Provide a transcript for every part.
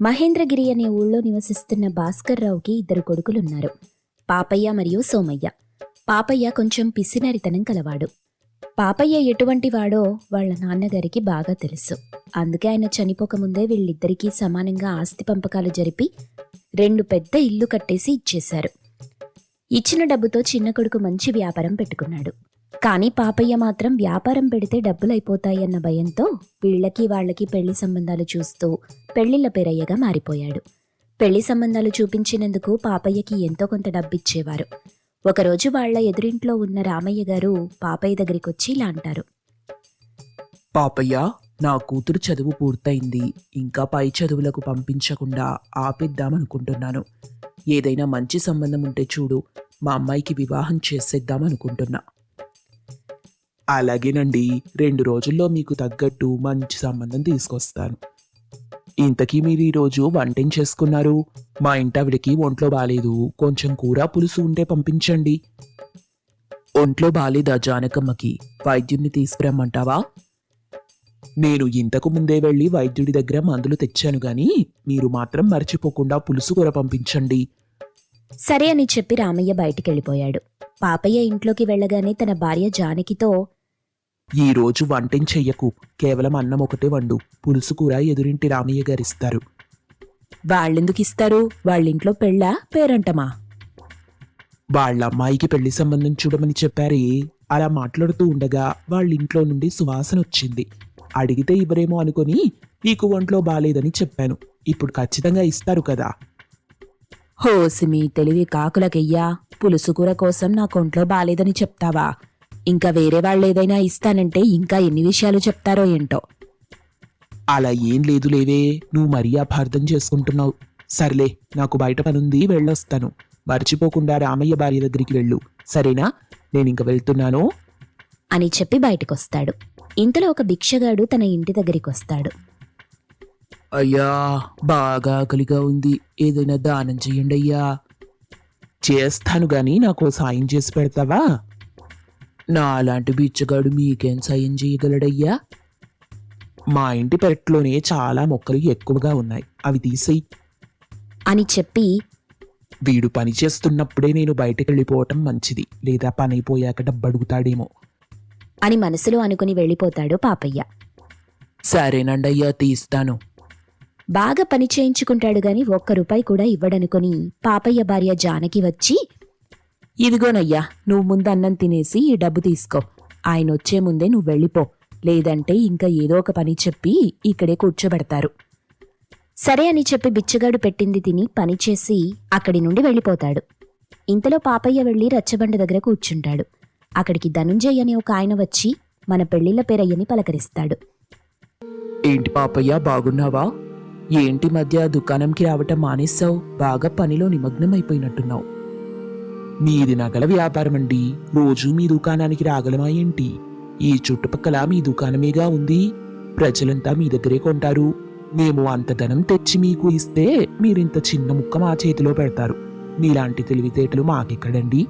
మహేంద్రగిరి అనే ఊళ్ళో నివసిస్తున్న భాస్కర్ రావుకి ఇద్దరు కొడుకులున్నారు. పాపయ్య మరియు సోమయ్య. పాపయ్య కొంచెం పిసినరితనం కలవాడు. పాపయ్య ఎటువంటి వాడో వాళ్ళ నాన్నగారికి బాగా తెలుసు. అందుకే ఆయన చనిపోకముందే వీళ్ళిద్దరికీ సమానంగా ఆస్తి పంపకాలు జరిపి రెండు పెద్ద ఇల్లు కట్టేసి ఇచ్చేశారు. ఇచ్చిన డబ్బుతో చిన్న కొడుకు మంచి వ్యాపారం పెట్టుకున్నాడు. కానీ పాపయ్య మాత్రం వ్యాపారం పెడితే డబ్బులైపోతాయన్న భయంతో వీళ్ళకి వాళ్ళకి పెళ్ళి సంబంధాలు చూస్తూ పెళ్ళిళ్ళ పేరయ్యగా మారిపోయాడు. పెళ్ళి సంబంధాలు చూపించినందుకు పాపయ్యకి ఎంతో కొంత డబ్బిచ్చేవారు. ఒకరోజు వాళ్ళ ఎదురింట్లో ఉన్న రామయ్య గారు పాపయ్య దగ్గరికి వచ్చి ఇలా అంటారు. పాపయ్య నా కూతురు చదువు పూర్తయింది. ఇంకా పై చదువులకు పంపించకుండా ఆపేద్దామనుకుంటున్నాను. ఏదైనా మంచి సంబంధం ఉంటే చూడు మా అమ్మాయికి వివాహం చేసేద్దామనుకుంటున్నా. అలాగేనండి రెండు రోజుల్లో మీకు తగ్గట్టు మంచి సంబంధం తీసుకొస్తాను. ఇంతకీ మీరు ఈరోజు వంటేం చేసుకున్నారు? మా ఇంటావిడికి ఒంట్లో బాలేదు కొంచెం కూర పులుసు ఉంటే పంపించండి. ఒంట్లో బాలేదా జానకమ్మకి? వైద్యుడిని తీసుకురమ్మంటావా? నేను ఇంతకు ముందే వెళ్ళి వైద్యుడి దగ్గర మందులు తెచ్చాను గాని మీరు మాత్రం మర్చిపోకుండా పులుసు కూర పంపించండి. సరే అని చెప్పి రామయ్య బయటికెళ్ళిపోయాడు. పాపయ్య ఇంట్లోకి వెళ్ళగానే తన భార్య జానకితో ఈ రోజు వంటేం చెయ్యకు? కేవలం అన్నం ఒకటే వండు. పులుసు కూర ఎదురింటి రామయ్య గారు ఇస్తారు. వాళ్ళెందుకు ఇస్తారు? వాళ్ళింట్లో పెళ్ళా? పేరంటమా? వాళ్ళ అమ్మాయికి పెళ్ళి సంబంధం చూడమని చెప్పారే. అలా మాట్లాడుతూ ఉండగా వాళ్ళ ఇంట్లో నుండి సువాసన వచ్చింది. అడిగితే ఇవ్వరేమో అనుకొని నీకు ఒంట్లో బాలేదని చెప్పాను. ఇప్పుడు ఖచ్చితంగా ఇస్తారు కదా. హోసిమి తెలివి కాకులకయ్యా. పులుసు కూర కోసం నా కొంట్లో బాలేదని చెప్తావా? ఇంకా వేరే వాళ్ళేదైనా ఇస్తానంటే ఇంకా ఎన్ని విషయాలు చెప్తారో ఏంటో. అలా ఏం లేదు లేవే నువ్వు మరీ అపార్థం చేసుకుంటున్నావు. సర్లే నాకు బయట పనుంది వెళ్ళొస్తాను. మర్చిపోకుండా రామయ్య భార్య దగ్గరికి వెళ్ళు. సరేనా? నేను ఇంక వెళ్తున్నాను. అని చెప్పి బయటకొస్తాడు. ఇంతలో ఒక భిక్షగాడు తన ఇంటి దగ్గరికి వస్తాడు అయ్యా బాగా ఆకలిగా ఉంది. ఏదైనా దానం చెయ్యండి అయ్యా చేస్తాను గాని నాకు సాయం చేసి పెడతావా? నా అలాంటి బిచ్చగాడు మీకేం సాయం చేయగలడయ్యా? మా ఇంటి పెరట్లోనే చాలా మొక్కలు ఎక్కువగా ఉన్నాయి. అవి తీసేయి. అని చెప్పి వీడు పని చేస్తున్నప్పుడే నేను బయటకు వెళ్ళిపోవటం మంచిది. లేదా పని అయిపోయాక డబ్బు అడుగుతాడేమో అని మనసులో అనుకుని వెళ్ళిపోతాడు పాపయ్య. సరేనండి అయ్యా తీస్తాను. బాగా పని చేయించుకుంటాడు గాని ఒక్క రూపాయి కూడా ఇవ్వడనుకొని పాపయ్య భార్య జానకి వచ్చి ఇదిగోనయ్యా నువ్వు ముందు అన్నం తినేసి ఈ డబ్బు తీసుకో. ఆయన వచ్చే ముందే నువ్వు వెళ్ళిపో. లేదంటే ఇంకా ఏదో ఒక పని చెప్పి ఇక్కడే కూర్చోబెడతారు. సరే అని చెప్పి బిచ్చగాడు పెట్టింది తిని పని చేసి అక్కడి నుండి వెళ్ళిపోతాడు. ఇంతలో పాపయ్య వెళ్ళి రచ్చబండ దగ్గర కూర్చుంటాడు. అక్కడికి ధనుంజయ్ అనే ఒక ఆయన వచ్చి మన పెళ్ళిళ్ళ పేరయ్యని పలకరిస్తాడు. ఏంటి పాపయ్య బాగున్నావా? ఏంటి మధ్య దుకాణంకి రావటం మానేశావు? బాగా పనిలో నిమగ్నం అయిపోయినట్టున్నావు మీది నగల వ్యాపారం అండి రోజు మీ దుకాణానికి రాగలమా ఏంటి? ఈ చుట్టుపక్కల మీ దుకాణమేగా ఉంది? ప్రజలంతా మీ దగ్గరే కొంటారు. మేము అంత ధనం తెచ్చి మీకు ఇస్తే మీరింత చిన్న ముక్క మా చేతిలో పెడతారు. మీలాంటి తెలివితేటలు మాకెక్కడండి?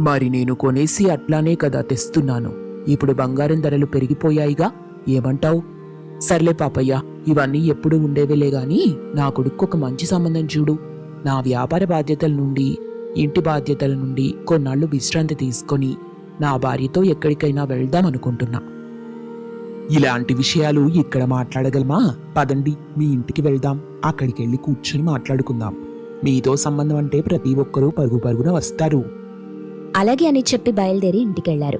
మరి నేను కొనేసి అట్లానే కదా తెస్తున్నాను. ఇప్పుడు బంగారం ధరలు పెరిగిపోయాయిగా ఏమంటావు? సర్లే పాపయ్య ఇవన్నీ ఎప్పుడు ఉండేవేలే గాని నా కొడుకు ఒక మంచి సంబంధం చూడు. నా వ్యాపార బాధ్యతల నుండి ఇంటి బాధ్యతల నుండి కొన్నాళ్ళు విశ్రాంతి తీసుకొని నా భార్యతో ఎక్కడికైనా వెళ్దాం అనుకుంటున్నా ఇలాంటి విషయాలు ఇక్కడ మాట్లాడగలమా? పదండి మీ ఇంటికి వెళ్దాం. అక్కడికి వెళ్ళి కూర్చొని మాట్లాడుకుందాం. మీతో సంబంధం అంటే ప్రతి ఒక్కరూ పరుగు పరుగున వస్తారు. అలాగే అని చెప్పి బయలుదేరి ఇంటికెళ్ళారు.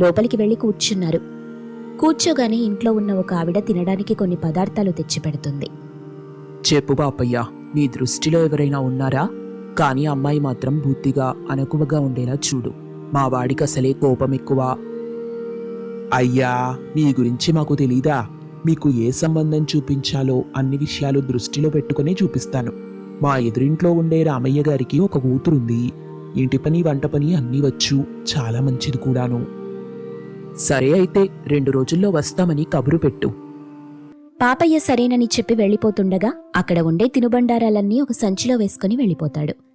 లోపలికి వెళ్ళి కూర్చున్నారు. కూర్చోగానే ఇంట్లో ఉన్న ఒక ఆవిడ తినడానికి కొన్ని పదార్థాలు తెచ్చిపెడుతుంది. చెప్పు పాపయ్య నీ దృష్టిలో ఎవరైనా ఉన్నారా? కానీ అమ్మాయి మాత్రం బుద్ధిగా అనకువగా ఉండేలా చూడు. మా వాడికి అసలే కోపం ఎక్కువ. అయ్యా మీ గురించి మాకు తెలీదా? మీకు ఏ సంబంధం చూపించాలో అన్ని విషయాలు దృష్టిలో పెట్టుకునే చూపిస్తాను. మా ఎదురింట్లో ఉండే రామయ్య గారికి ఒక కూతురుంది. ఇంటి పని వంట పని అన్నీ వచ్చు. చాలా మంచిది కూడాను. సరే అయితే రెండు రోజుల్లో వస్తామని కబురు పెట్టు. పాపయ్య సరేనని చెప్పి వెళ్ళిపోతుండగా అక్కడ ఉండే తినుబండారాలన్నీ ఒక సంచిలో వేసుకుని వెళ్ళిపోతాడు.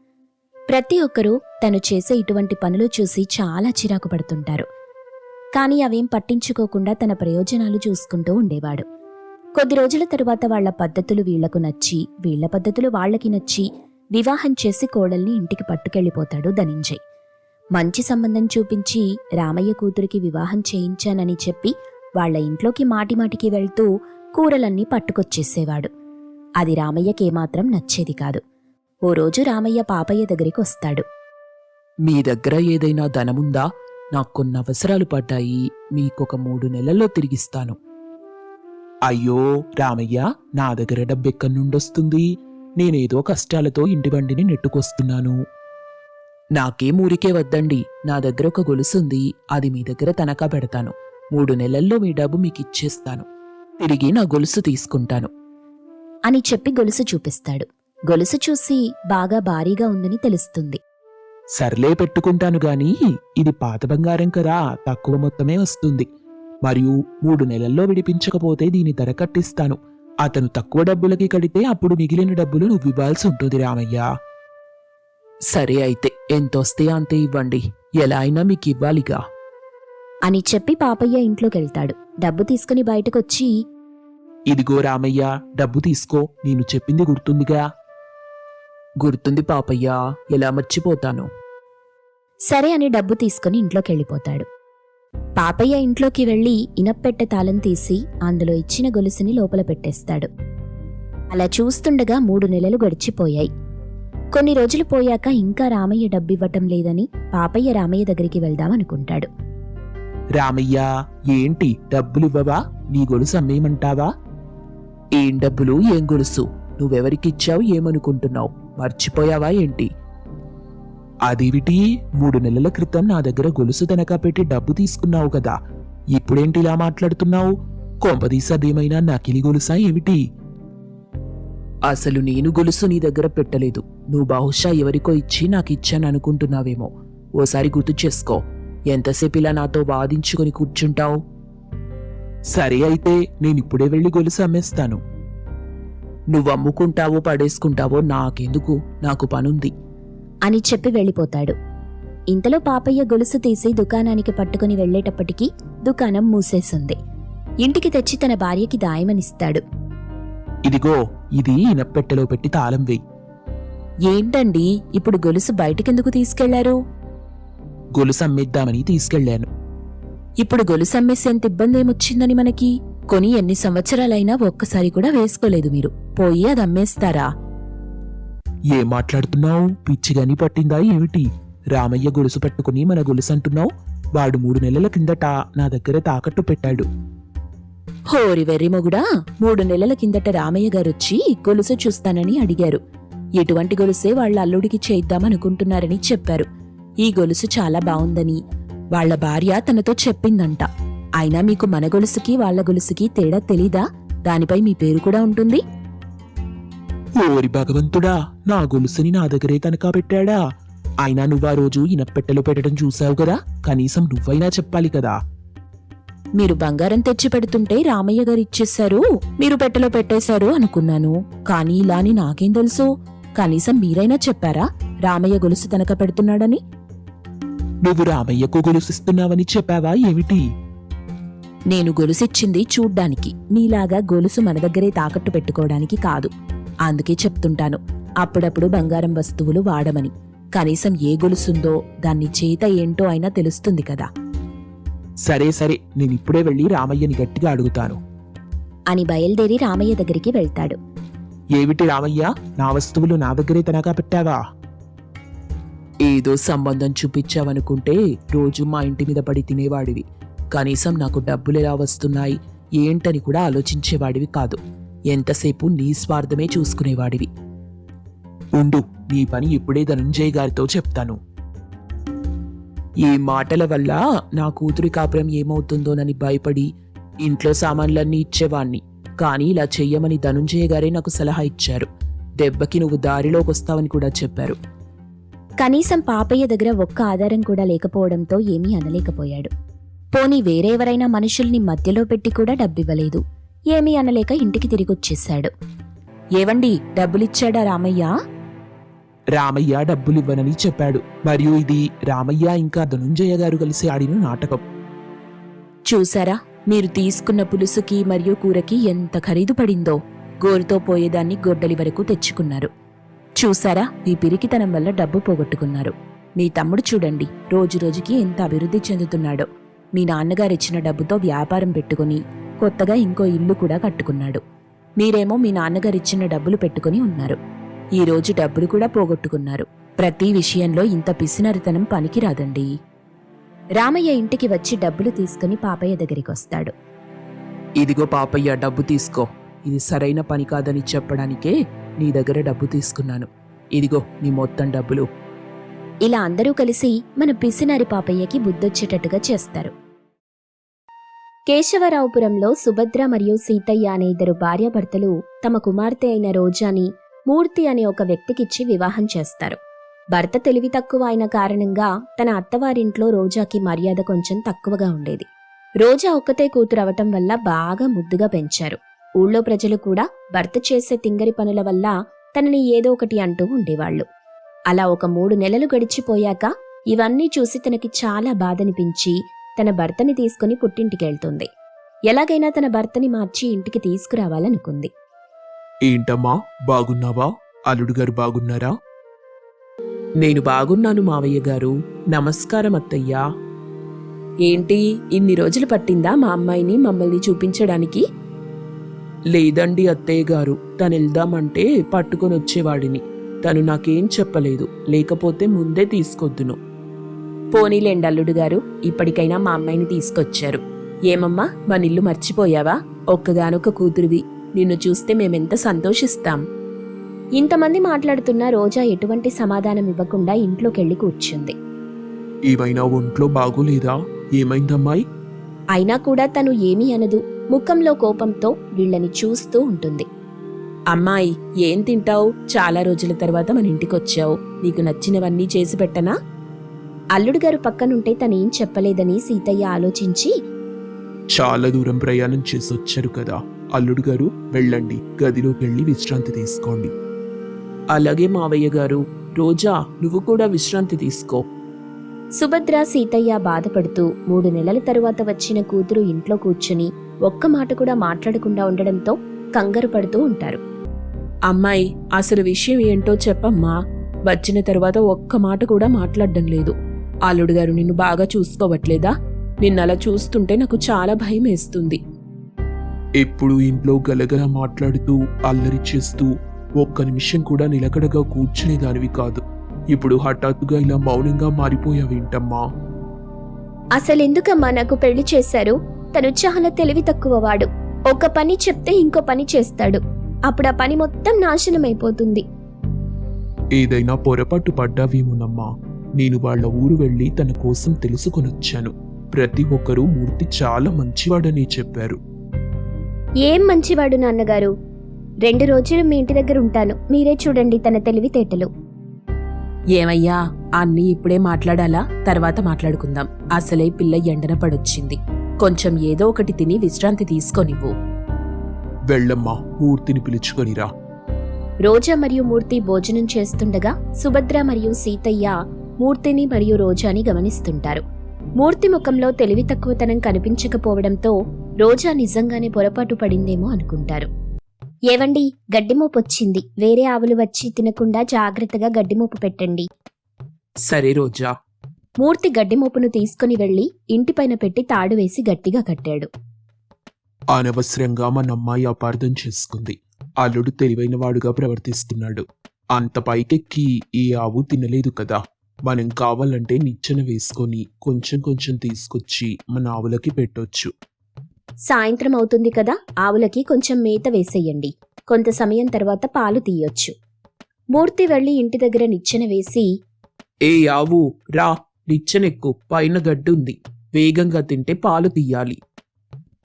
ప్రతి ఒక్కరూ తను చేసే ఇటువంటి పనులు చూసి చాలా చిరాకు పడుతుంటారు. కానీ అవేం పట్టించుకోకుండా తన ప్రయోజనాలు చూసుకుంటూ ఉండేవాడు. కొద్ది రోజుల తరువాత వాళ్ళ పద్ధతులు వీళ్ళకు నచ్చి వీళ్ళ పద్ధతులు వాళ్ళకి నచ్చి వివాహం చేసి కోడల్ని ఇంటికి పట్టుకెళ్ళిపోతాడు ధనింజయ్. మంచి సంబంధం చూపించి రామయ్య కూతురికి వివాహం చేయించానని చెప్పి వాళ్ళ ఇంట్లోకి మాటిమాటికి వెళ్తూ కూరలన్నీ పట్టుకొచ్చేసేవాడు. అది రామయ్యకేమాత్రం నచ్చేది కాదు. ఓ రోజు రామయ్య పాపయ్య దగ్గరికి వస్తాడు. మీ దగ్గర ఏదైనా ధనముందా? నాకు కొన్ని అవసరాలు పడ్డాయి. మీకొక మూడు నెలల్లో తిరిగిస్తాను. అయ్యో రామయ్య నా దగ్గర డబ్బెక్కడి నుండొస్తుంది? నేనేదో కష్టాలతో ఇంటి బండిని నెట్టుకొస్తున్నాను. నాకేం ఊరికే వద్దండి. నా దగ్గర ఒక గొలుసుంది అది మీ దగ్గర తనఖా పెడతాను. మూడు నెలల్లో మీ డబ్బు మీకు ఇచ్చేస్తాను తిరిగి నా గొలుసు తీసుకుంటాను. అని చెప్పి గొలుసు చూపిస్తాడు. గొలుసు చూసి బాగా భారీగా ఉందని తెలుస్తుంది. సర్లే పెట్టుకుంటాను గాని ఇది పాత బంగారం కదా తక్కువ మొత్తమే వస్తుంది. మరియు మూడు నెలల్లో విడిపించకపోతే దీని ధర కట్టిస్తాను. అతను తక్కువ డబ్బులకి కడితే అప్పుడు మిగిలిన డబ్బులు నువ్వు ఇవ్వాల్సి ఉంటుంది రామయ్య. సరే అయితే ఎంతొస్తే అంతే ఇవ్వండి. ఎలా అయినా మీకు ఇవ్వాలిగా అని చెప్పి పాపయ్య ఇంట్లోకెళ్తాడు. డబ్బు తీసుకుని బయటకొచ్చి ఇదిగో రామయ్య డబ్బు తీసుకో నేను చెప్పింది గుర్తుందిగా. గుర్తుంది పాపయ్య ఎలా మర్చిపోతాను? సరే అని డబ్బు తీసుకుని ఇంట్లోకెళ్ళిపోతాడు. పాపయ్య ఇంట్లోకి వెళ్ళి ఇనప్పెట్టె తాళం తీసి అందులో ఇచ్చిన గొలుసుని లోపల పెట్టేస్తాడు. అలా చూస్తుండగా మూడు నెలలు గడిచిపోయాయి. కొన్ని రోజులు పోయాక ఇంకా రామయ్య డబ్బివ్వటం లేదని పాపయ్య రామయ్య దగ్గరికి వెళ్దామనుకుంటాడు రామయ్య ఏంటి డబ్బులు ఇవ్వవా నీ గొలుసు అమ్మేయమంటావా? ఏం డబ్బులు ఏం గొలుసు? నువ్వెవరికిచ్చావు ఏమనుకుంటున్నావు? మర్చిపోయావా ఏంటి? అదేమిటి? మూడు నెలల క్రితం నా దగ్గర గొలుసు తనఖా పెట్టి డబ్బు తీసుకున్నావు కదా. ఇప్పుడేంటి ఇలా మాట్లాడుతున్నావు? కొంపదీసదేమైనా నకిలీ గొలుసా ఏమిటి? అసలు నేను గొలుసు నీ దగ్గర పెట్టలేదు. నువ్వు బహుశా ఎవరికో ఇచ్చి నాకు ఇచ్చాను అనుకుంటున్నావేమో. ఓసారి గుర్తు చేసుకో. ఎంతసేపు ఇలా నాతో వాదించుకొని కూర్చుంటావు? సరే అయితే నేనిప్పుడే వెళ్ళి గొలుసు అమ్మేస్తాను. నువ్వు అమ్ముకుంటావో పడేసుకుంటావో నాకెందుకు? నాకు పనుంది. అని చెప్పి వెళ్ళిపోతాడు. ఇంతలో పాపయ్య గొలుసు తీసి దుకాణానికి పట్టుకుని వెళ్ళేటప్పటికి దుకాణం మూసేసింది. ఇంటికి తెచ్చి తన భార్యకి దాయమనిస్తాడు. ఇదిగో ఇది ఇనప్పెట్టెలో పెట్టి తాళం వేయి. ఏంటండి? ఇప్పుడు గొలుసు బయటకెందుకు తీసుకెళ్ళారు? గొలుసు అమ్మేద్దామని తీసుకెళ్ళాను ఇప్పుడు గొలుసు అమ్మేసేంత ఇబ్బంది ఏమొచ్చిందని మనకి? కొని ఎన్ని సంవత్సరాలైనా ఒక్కసారి కూడా వేసుకోలేదు మీరు. పోయి అది అమ్మేస్తారా? ఏం మాట్లాడుతున్నావు? పిచ్చిగాని పట్టిందా ఏమిటి? రామయ్య గొలుసు పట్టుకుని మన గొలుసు అంటున్నావు? వాడు మూడు నెలల కిందట నా దగ్గర తాకట్టు పెట్టాడు. హోరి వెర్రి మొగుడా మూడు నెలల కిందట రామయ్య గారొచ్చి గొలుసు చూస్తానని అడిగారు. ఎటువంటి గొలుసే వాళ్ళ అల్లుడికి చేద్దామనుకుంటున్నారని చెప్పారు. ఈ గొలుసు చాలా బావుందని వాళ్ళ భార్య తనతో చెప్పిందంట. అయినా మీకు మన గొలుసుకి వాళ్ళ గొలుసుకి తేడా తెలీదా? దానిపై మీ పేరు కూడా ఉంటుంది. ఓరి భగవంతుడా నా గొలుసుని నా దగ్గరే తనఖా పెట్టాడా అయినా నువ్వు ఆ రోజు ఇనప్పెట్టెలో పెట్టడం చూసావు కదా? కనీసం నువ్వైనా చెప్పాలి కదా? మీరు బంగారం తెచ్చి పెడుతుంటే రామయ్య గారు ఇచ్చేశారు మీరు పెట్టెలో పెట్టేశారు అనుకున్నాను. కానీ ఇలా అని నాకేం తెలుసు? కనీసం మీరైనా చెప్పారా? రామయ్య గొలుసు తనక పెడుతున్నాడని? నువ్వు రామయ్యకు గొలుసిస్తున్నావని చెప్పావా? ఏమిటి? నేను గొలుసిచ్చింది చూడ్డానికి. మీలాగా గొలుసు మన దగ్గరే తాకట్టు పెట్టుకోవడానికి కాదు. అందుకే చెప్తుంటాను. అప్పుడప్పుడు బంగారం వస్తువులు వాడమని. కనీసం ఏ గొలుసుందో దాన్ని చేత ఏంటో అయినా తెలుస్తుంది కదా. సరే సరే. నేను ఇప్పుడే వెళ్ళి రామయ్యని గట్టిగా అడుగుతాను. అని బయలుదేరి రామయ్య దగ్గరికి వెళ్తాడు. ఏమిటి రామయ్య? నా వస్తువులు నా దగ్గరే తనఖా పెట్టావా? ఏదో సంబంధం చూపించావనుకుంటే రోజు మా ఇంటి మీద పడి తినేవాడివి. కనీసం నాకు డబ్బులు ఎలా వస్తున్నాయి? ఏంటని కూడా ఆలోచించేవాడివి కాదు. ఎంతసేపు నీ స్వార్థమే చూసుకునేవాడివి. ఉండు నీ పని ఇప్పుడే ధనుంజయ్ గారితో చెప్తాను. ఈ మాటల వల్ల నా కూతురి కాపురం ఏమవుతుందోనని భయపడి ఇంట్లో సామాన్లన్నీ ఇచ్చేవాణ్ణి. కానీ ఇలా చెయ్యమని ధనుంజయ గారే నాకు సలహా ఇచ్చారు. దెబ్బకి నువ్వు దారిలోకి వస్తావని కూడా చెప్పారు. కనీసం పాపయ్య దగ్గర ఒక్క ఆధారం కూడా లేకపోవడంతో ఏమీ అనలేకపోయాడు. పోనీ వేరెవరైనా మనుషుల్ని మధ్యలో పెట్టి కూడా డబ్బివ్వలేదు. ఏమీ అనలేక ఇంటికి తిరిగొచ్చేశాడు. ఏవండి డబ్బులిచ్చాడా రామయ్య? రామయ్య డబ్బులివ్వనని చెప్పాడు. మరియు ఇది రామయ్య ఇంకా ధనుంజయ గారు కలిసి ఆడిన నాటకం. చూసారా మీరు తీసుకున్న పులుసుకి మరియు కూరకి ఎంత ఖరీదు పడిందో గోరుతో పోయేదాన్ని గొడ్డలి వరకు తెచ్చుకున్నారు. చూసారా ఈ పిరికితనం వల్ల డబ్బు పోగొట్టుకున్నారు. మీ తమ్ముడు చూడండి రోజు రోజుకి ఎంత అభివృద్ధి చెందుతున్నాడో. మీ నాన్నగారిచ్చిన డబ్బుతో వ్యాపారం పెట్టుకుని కొత్తగా ఇంకో ఇల్లు కూడా కట్టుకున్నాడు. మీరేమో మీ నాన్నగారిచ్చిన డబ్బులు పెట్టుకుని ఉన్నారు. ఈరోజు డబ్బులు కూడా పోగొట్టుకున్నారు. ప్రతి విషయంలో ఇంత పిసినరితనం పనికిరాదండి. రామయ్య ఇంటికి వచ్చి డబ్బులు తీసుకుని పాపయ్య దగ్గరికి వస్తాడు. ఇదిగో పాపయ్య డబ్బు తీసుకో. ఇది సరైన పని కాదని చెప్పడానికే నీ దగ్గర డబ్బు తీసుకున్నాను. ఇదిగో నీ మొత్తం డబ్బులు. ఇలా అందరూ కలిసి మన పిసినారి పాపయ్యకి బుద్ధొచ్చేటట్టుగా చేస్తారు. కేశవరావుపురంలో సుభద్ర మరియు సీతయ్య అనే ఇద్దరు భార్యాభర్తలు తమ కుమార్తె అయిన రోజాని మూర్తి అనే ఒక వ్యక్తికిచ్చి వివాహం చేస్తారు. భర్త తెలివి తక్కువ అయిన కారణంగా తన అత్తవారింట్లో రోజాకి మర్యాద కొంచెం తక్కువగా ఉండేది. రోజా ఒక్కతే కూతురు అవటం వల్ల బాగా ముద్దుగా పెంచారు. ఊళ్ళో ప్రజలు కూడా భర్త చేసే తింగరి పనుల వల్ల తనని ఏదో ఒకటి అంటూ ఉండేవాళ్ళు అలా ఒక మూడు నెలలు గడిచిపోయాక ఇవన్నీ చూసి తనకి చాలా బాధనిపించి తన భర్తని తీసుకుని పుట్టింటికెళ్తుంది. ఎలాగైనా తన భర్తని మార్చి ఇంటికి తీసుకురావాలనుకుంది. ఏంటమ్మా బాగున్నావా? అల్లుడు గారు బాగున్నారా? నేను బాగున్నాను మావయ్య గారు. నమస్కారం అత్తయ్యా. ఏంటి ఇన్ని రోజులు పట్టిందా మా అమ్మాయిని మమ్మల్ని చూపించడానికి? లేదండి అత్తయ్య గారు. తను వెళ్దామంటే పట్టుకొని వచ్చేవాడిని తను నాకేం చెప్పలేదు. లేకపోతే ముందే తీసుకొద్దును. పోనీలేండి అల్లుడు గారు ఇప్పటికైనా మా అమ్మాయిని తీసుకొచ్చారు. ఏమమ్మా మన ఇల్లు మర్చిపోయావా? ఒక్కగానొక్క కూతురివి. నిన్ను చూస్తే మేమెంత సంతోషిస్తాం. ఇంతమంది మాట్లాడుతున్న రోజా ఎటువంటి సమాధానం ఇవ్వకుండా ఇంట్లోకెళ్ళి కూర్చుంది. ఏమైనా ఒంట్లో బాగోలేదా? ఏమైందమ్మాయి? అయినా కూడా తను ఏమీ అనదు. ముఖంలో కోపంతో వీళ్ళని చూస్తూ ఉంటుంది. అమ్మాయి ఏం తింటావు? చాలా రోజుల తర్వాత మన ఇంటికొచ్చావు. నీకు నచ్చినవన్నీ చేసి పెట్టనా? అల్లుడు గారు పక్కనుంటే తనేం చెప్పలేదని సీతయ్య ఆలోచించి చాలా దూరం ప్రయాణం చేసి వచ్చారు కదా. అల్లుడు గారు వెళ్ళండి. గదిలోకి వెళ్ళి విశ్రాంతి తీసుకోండి. అలాగే మావయ్య గారు రోజా నువ్వు కూడా విశ్రాంతి తీసుకో. సుభద్ర సీతయ్య బాధపడుతూ మూడు నెలల తరువాత వచ్చిన కూతురు ఇంట్లో కూర్చుని ఒక్క మాట కూడా మాట్లాడకుండా ఉండడంతో కంగారు పడుతూ ఉంటారు. అమ్మాయి అసలు విషయం ఏంటో చెప్పమ్మా. వచ్చిన తరువాత ఒక్క మాట కూడా మాట్లాడడం లేదు. అల్లుడు గారు నిన్ను బాగా చూసుకోవట్లేదా? నిన్నలా చూస్తుంటే నాకు చాలా భయం వేస్తుంది ఎప్పుడు ఇంట్లో గలగల మాట్లాడుతూ అల్లరి చేస్తూ ఒక్క నిమిషం కూడా నిలకడగా కూర్చునేదానివి కాదు. ఇప్పుడు హఠాత్తుగా ఇలా మౌనంగా మారిపోయావేంటమ్మా? అసలెందుకమ్మా నాకు పెళ్ళి చేశారు? తను చాలా తెలివి తక్కువ వాడు ఒక పని చెప్తే ఇంకో పని చేస్తాడు. అప్పుడు ఆ పని మొత్తం నాశనమైపోతుంది. ఏదైనా పొరపాటు పడ్డావేమోనమ్మా నేను వాళ్ళ ఊరు వెళ్ళి తన కోసం తెలుసుకొనొచ్చాను ప్రతి ఒక్కరూ మూర్తి చాలా మంచివాడని చెప్పారు. ఏం మంచివాడు నాన్నగారు? రెండు రోజులు మీ ఇంటి దగ్గర ఉంటాను. మీరే చూడండి తన తెలివితేటలు. ఏమయ్యా అన్నీ ఇప్పుడే మాట్లాడాలా? తర్వాత మాట్లాడుకుందాం. అసలే పిల్ల ఎండన పడొచ్చింది. కొంచెం ఏదో ఒకటి తిని విశ్రాంతి తీసుకోనివ్వు. వెళ్ళమ్మా మూర్తిని పిలుచుకొనిరా. రోజా మరియు మూర్తి భోజనం చేస్తుండగా సుభద్ర మరియు సీతయ్య మూర్తిని మరియు రోజాని గమనిస్తుంటారు. మూర్తి ముఖంలో తెలివి తక్కువతనం కనిపించకపోవడంతో రోజా నిజంగానే పొరపాటు పడిందేమో అనుకుంటారు. ఏవండి గడ్డిమోపు వచ్చింది. వేరే ఆవులు వచ్చి తినకుండా జాగ్రత్తగా గడ్డిమోపు పెట్టండి. సరే రోజా. మూర్తి గడ్డిమోపును తీసుకుని వెళ్ళి ఇంటిపైన పెట్టి తాడు వేసి గట్టిగా కట్టాడు. అనవసరంగా మన అమ్మాయి అపార్థం చేసుకుంది. అల్లుడు తెలివైన వాడుగా ప్రవర్తిస్తున్నాడు. అంత పైకెక్కి ఈ ఆవు తినలేదు కదా. మనం కావాలంటే నిచ్చెన వేసుకొని కొంచెం కొంచెం తీసుకొచ్చి మన ఆవులకి పెట్టొచ్చు. సాయంత్రం అవుతుంది కదా ఆవులకి కొంచెం మేత వేసేయండి. కొంత సమయం తర్వాత పాలు తీయొచ్చు. మూర్తి వెళ్ళి ఇంటి దగ్గర నిచ్చెన వేసి ఏ ఆవు రా నిచ్చెనెక్కు పైన గడ్డుంది. వేగంగా తింటే పాలు తీయాలి.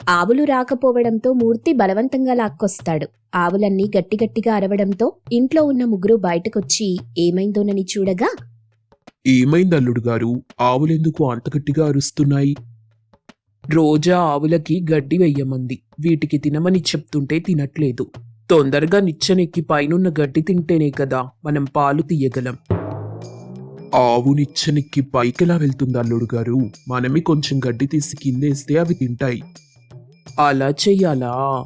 ఆవులు రాకపోవడంతో మూర్తి బలవంతంగా లాక్కొస్తాడు. ఆవులన్నీ గట్టిగట్టిగా అరవడంతో ఇంట్లో ఉన్న ముగ్గురు బయటకొచ్చి ఏమైందోనని చూడగా? ఏమైంది అల్లుడు గారు? ఆవులెందుకు అంత గట్టిగా అరుస్తున్నాయి? రోజా ఆవులకి గడ్డి వెయ్యమంది. వీటికి తినమని చెప్తుంటే తినట్లేదు. తొందరగా నిచ్చెనెక్కి పైనున్న గడ్డి తింటేనే కదా మనం పాలు తీయగలం. ఆవు నిచ్చెనెక్కి పైకెలా వెళ్తుంది అల్లుడు గారు? మనమే కొంచెం గడ్డి తీసి కిందేస్తే అవి తింటాయి. అలా చెయ్యాలా?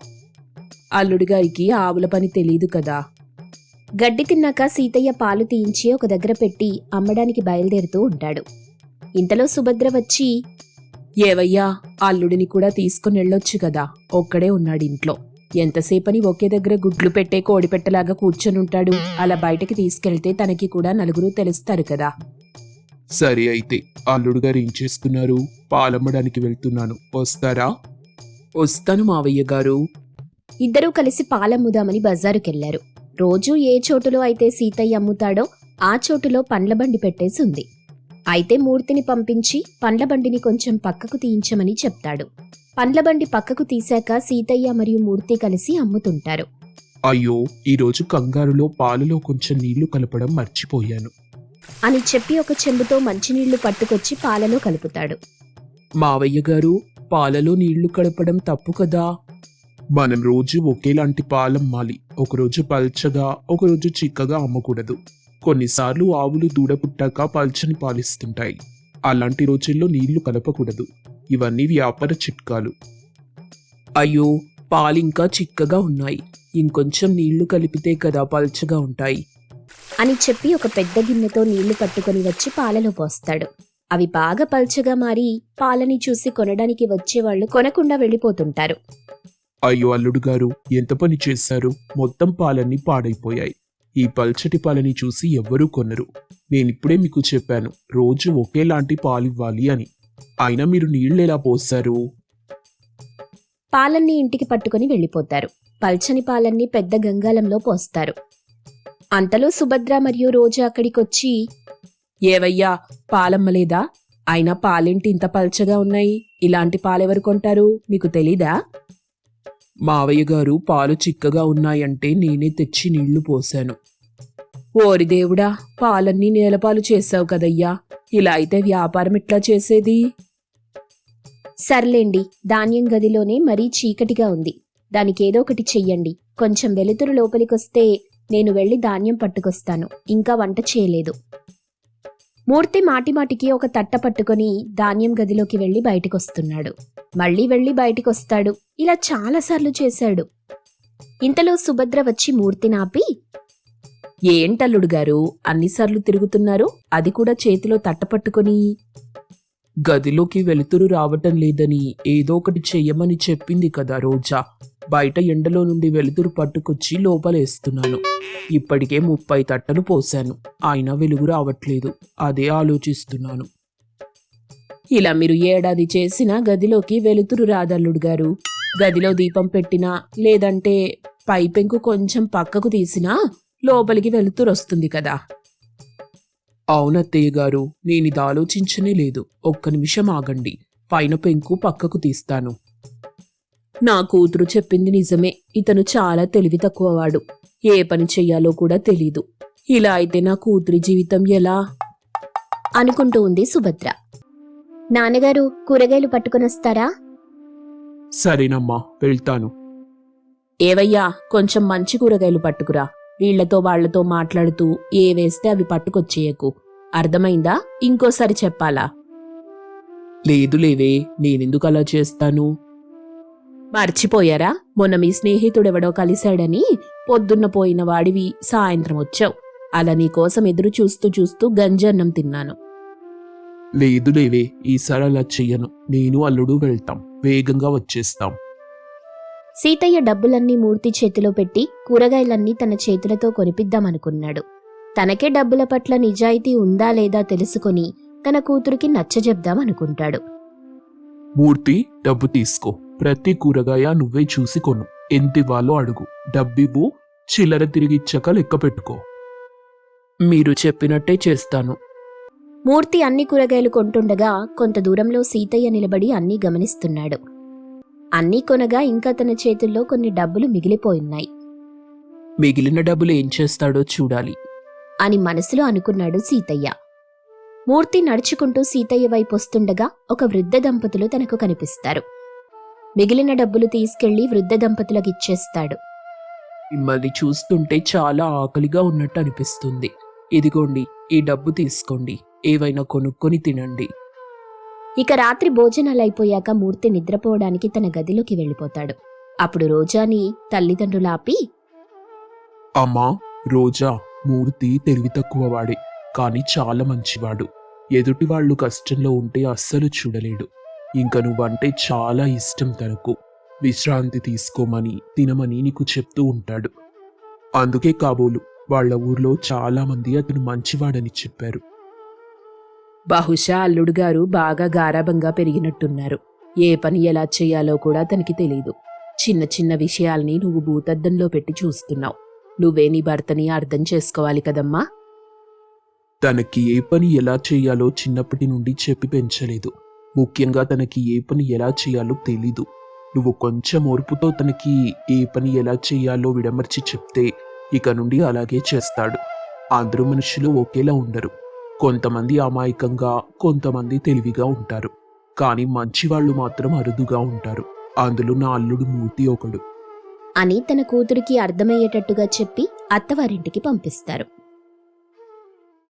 అల్లుడి గారికి ఆవుల పని తెలియదు కదా. గడ్డి తిన్నాక సీతయ్య పాలు తీయించి ఒక దగ్గర పెట్టి అమ్మడానికి బయలుదేరుతూ ఉంటాడు. ఇంతలో సుభద్ర వచ్చి ఏవయ్యా అల్లుడిని కూడా తీసుకుని వెళ్ళొచ్చు కదా. ఒక్కడే ఉన్నాడు ఇంట్లో. ఎంతసేపని ఒకే దగ్గర గుడ్లు పెట్టే కోడిపెట్టలాగా కూర్చొని ఉంటాడు. అలా బయటకి తీసుకెళ్తే తనకి కూడా నలుగురు తెలుస్తారు కదా. సరే అయితే అల్లుడు గారు ఏం చేస్తున్నారు పాలమ్మడానికి వెళ్తున్నాను. వస్తారా? వస్తాను మావయ్య గారు. ఇద్దరూ కలిసి పాలమ్ముదామని బజారుకెళ్ళారు. రోజూ ఏ చోటులో అయితే సీతయ్య అమ్ముతాడో ఆ చోటులో పండ్ల బండి పెట్టేసి ఉంది అయితే మూర్తిని పంపించి పండ్ల బండిని కొంచెం పక్కకు తీయించమని చెప్తాడు. పండ్ల బండి పక్కకు తీశాక సీతయ్య మరియు మూర్తి కలిసి అమ్ముతుంటారు. అయ్యో ఈరోజు కంగారులో పాలలో కొంచెం నీళ్ళు కలపడం మర్చిపోయాను. అని చెప్పి ఒక చెంబుతో మంచినీళ్ళు పట్టుకొచ్చి పాలలో కలుపుతాడు. మావయ్య గారు పాలలో నీళ్ళు కలపడం తప్పు కదా? మనం రోజు ఒకేలాంటి పాలమ్మాలి ఒకరోజు పల్చగా ఒకరోజు చిక్కగా అమ్మకూడదు. కొన్నిసార్లు ఆవులు దూడ పుట్టాక పల్చని పాలిస్తుంటాయి. అలాంటి రోజుల్లో నీళ్ళు కలపకూడదు. ఇవన్నీ వ్యాపార చిట్కాలు. అయ్యో పాలింకా చిక్కగా ఉన్నాయి. ఇంకొంచెం నీళ్ళు కలిపితే కదా పల్చగా ఉంటాయి. అని చెప్పి ఒక పెద్ద గిన్నెతో నీళ్ళు పట్టుకొని వచ్చి పాలలో పోస్తాడు. అవి బాగా పల్చగా మారి పాలని చూసి కొనడానికి వచ్చేవాళ్ళు కొనకుండా వెళ్ళిపోతుంటారు. అయ్యో అల్లుడు గారు ఎంత పని చేశారు? మొత్తం పాలన్నీ పాడైపోయాయి. ఈ పల్చటి పాలని చూసి ఎవ్వరూ కొనరు. నేనిప్పుడే మీకు చెప్పాను రోజు ఒకేలాంటి పాలివ్వాలి అని. అయినా మీరు నీళ్ళు ఎలా పోస్తారు? పాలన్నీ ఇంటికి పట్టుకొని వెళ్ళిపోతారు. పల్చని పాలన్నీ పెద్ద గంగాలంలో పోస్తారు. అంతలో సుభద్ర మరియు రోజు అక్కడికొచ్చి ఏవయ్యా పాలమ్మలేదా అయినా పాలేంటి ఇంత పల్చగా ఉన్నాయి. ఇలాంటి పాలెవరు కొంటారు? మీకు తెలీదా? మావయ్య గారు పాలు చిక్కగా ఉన్నాయంటే నేనే తెచ్చి నీళ్ళు పోశాను ఓరి దేవుడా పాలన్నీ నేలపాలు చేశావు కదయ్యా. ఇలా అయితే వ్యాపారం ఎట్లా చేసేది? సర్లేండి ధాన్యం గదిలోనే మరీ చీకటిగా ఉంది. దానికేదో ఒకటి చెయ్యండి. కొంచెం వెలుతురు లోపలికొస్తే నేను వెళ్ళి ధాన్యం పట్టుకొస్తాను. ఇంకా వంట చేయలేదు. మూర్తి మాటిమాటికి ఒక తట్ట పట్టుకొని ధాన్యం గదిలోకి వెళ్ళి బయటికొస్తున్నాడు. మళ్ళీ వెళ్ళి బయటికొస్తాడు. ఇలా చాలాసార్లు చేశాడు. ఇంతలో సుభద్ర వచ్చి మూర్తిని ఆపి ఏంటల్లుడు గారు అన్నిసార్లు తిరుగుతున్నారు? అది కూడా చేతిలో తట్టపట్టుకొని గదిలోకి వెలుతురు రావటం లేదని ఏదో ఒకటి చెయ్యమని చెప్పింది కదా రోజా. బయట ఎండలో నుండి వెలుతురు పట్టుకొచ్చి లోపలేస్తున్నాను. ఇప్పటికే ముప్పై తట్టలు పోశాను. అయినా వెలుగు రావట్లేదు. అదే ఆలోచిస్తున్నాను. ఇలా మీరు ఏడాది చేసినా గదిలోకి వెలుతురు రాదల్లుడు గారు. గదిలో దీపం పెట్టినా లేదంటే పైపెంకు కొంచెం పక్కకు తీసినా లోపలికి వెలుతురు వస్తుంది కదా. అవునత్తయ్య గారు నేను ఇది ఆలోచించనే లేదు. ఒక్క నిమిషం ఆగండి. పైన పెంకు పక్కకు తీస్తాను. నా కూతురు చెప్పింది నిజమే. ఇతను చాలా తెలివి తక్కువవాడు. ఏ పని చెయ్యాలో కూడా తెలీదు. ఇలా అయితే నా కూతురి జీవితం ఎలా? అనుకుంటూ ఉంది సుభద్ర. నాన్నగారు కూరగాయలు పట్టుకొనొస్తారా సరేనమ్మా వెళ్తాను. ఏవయ్యా కొంచెం మంచి కూరగాయలు పట్టుకురా. వీళ్ళతో వాళ్ళతో మాట్లాడుతూ ఏ వేస్తే అవి పట్టుకొచ్చేయకు. అర్థమైందా? ఇంకోసారి చెప్పాలా? లేదు లేవే నేనెందుకు అలా చేస్తాను? మర్చిపోయారా? మొన్న మీ స్నేహితుడెవడో కలిశాడని పొద్దున్న పోయిన వాడివి సాయంత్రం వచ్చావు. అలా నీకోసం ఎదురు చూస్తూ చూస్తూ గంజన్నం తిన్నాను. లేదు లేవే ఈసారి అలా చెయ్యను. నేను అల్లుడు వెళ్తాం. వేగంగా వచ్చేస్తాం. సీతయ్య డబ్బులన్నీ మూర్తి చేతిలో పెట్టి కూరగాయలన్నీ తన చేతులతో కొనిపిద్దామనుకున్నాడు. తనకే డబ్బుల పట్ల నిజాయితీ ఉందా లేదా తెలుసుకొని తన కూతురికి నచ్చజెప్దామనుకుంటాడు. మూర్తి డబ్బు తీసుకో. ప్రతి కూరగాయ నువ్వే చూసి కొను. ఎంత ఇవ్వాలో అడుగు. డబ్బివ్వు చిల్లర తిరిగి ఇచ్చాక లెక్క పెట్టుకో. మీరు చెప్పినట్టే చేస్తాను. మూర్తి అన్ని కూరగాయలు కొంటుండగా కొంత దూరంలో సీతయ్య నిలబడి అన్నీ గమనిస్తున్నాడు. అన్నీ కొనగా ఇంకా తన చేతుల్లో కొన్ని డబ్బులు మిగిలిపోయున్నాయి. మిగిలిన డబ్బులు ఏం చేస్తాడో చూడాలి. అని మనసులో అనుకున్నాడు సీతయ్య. మూర్తి నడుచుకుంటూ సీతయ్య వైపు వస్తుండగా ఒక వృద్ధ దంపతులు తనకు కనిపిస్తారు. మిగిలిన డబ్బులు తీసుకెళ్ళి వృద్ధ దంపతులకు ఇచ్చేస్తాడు. మిమ్మల్ని చూస్తుంటే చాలా ఆకలిగా ఉన్నట్టు అనిపిస్తుంది. ఇదిగోండి ఈ డబ్బు తీసుకోండి. ఏవైనా కొనుక్కొని తినండి. ఇక రాత్రి భోజనాలు అయిపోయాక మూర్తి నిద్రపోవడానికి తన గదిలోకి వెళ్ళిపోతాడు. అప్పుడు రోజాని తల్లిదండ్రులు ఆపి అమ్మా రోజా మూర్తి తెలివి తక్కువ వాడే కానీ చాలా మంచివాడు. ఎదుటి వాళ్ళు కష్టంలో ఉంటే అస్సలు చూడలేడు. ఇంక నువ్వంటే చాలా ఇష్టం తనకు. విశ్రాంతి తీసుకోమని తినమని నీకు చెప్తూ ఉంటాడు. అందుకే కాబోలు వాళ్ళ ఊర్లో చాలామంది అతను మంచివాడని చెప్పారు. బహుశా అల్లుడు గారు బాగా గారాభంగా పెరిగినట్టున్నారు. ఏ పని ఎలా చేయాలో కూడా తనకి తెలీదు. చిన్న చిన్న విషయాల్ని నువ్వు భూతద్దంలో పెట్టి చూస్తున్నావు. నువ్వే నీ భర్తని అర్థం చేసుకోవాలి కదమ్మా? తనకి ఏ పని ఎలా చేయాలో చిన్నప్పటి నుండి చెప్పి పెంచలేదు. ముఖ్యంగా తనకి ఏ పని ఎలా చేయాలో తెలీదు. నువ్వు కొంచెం ఓర్పుతో తనకి ఏ పని ఎలా చేయాలో విడమర్చి చెప్తే ఇక నుండి అలాగే చేస్తాడు. అందరూ మనుషులు ఒకేలా ఉండరు. కొంతమంది అమాయకంగా కొంతమంది తెలివిగా ఉంటారు. కానీ మంచివాళ్ళు మాత్రం అరుదుగా ఉంటారు. అందులో నా అల్లుడు మూర్తి ఒకడు. అని తన కూతురికి అర్థమయ్యేటట్టుగా చెప్పి అత్తవారింటికి పంపిస్తారు.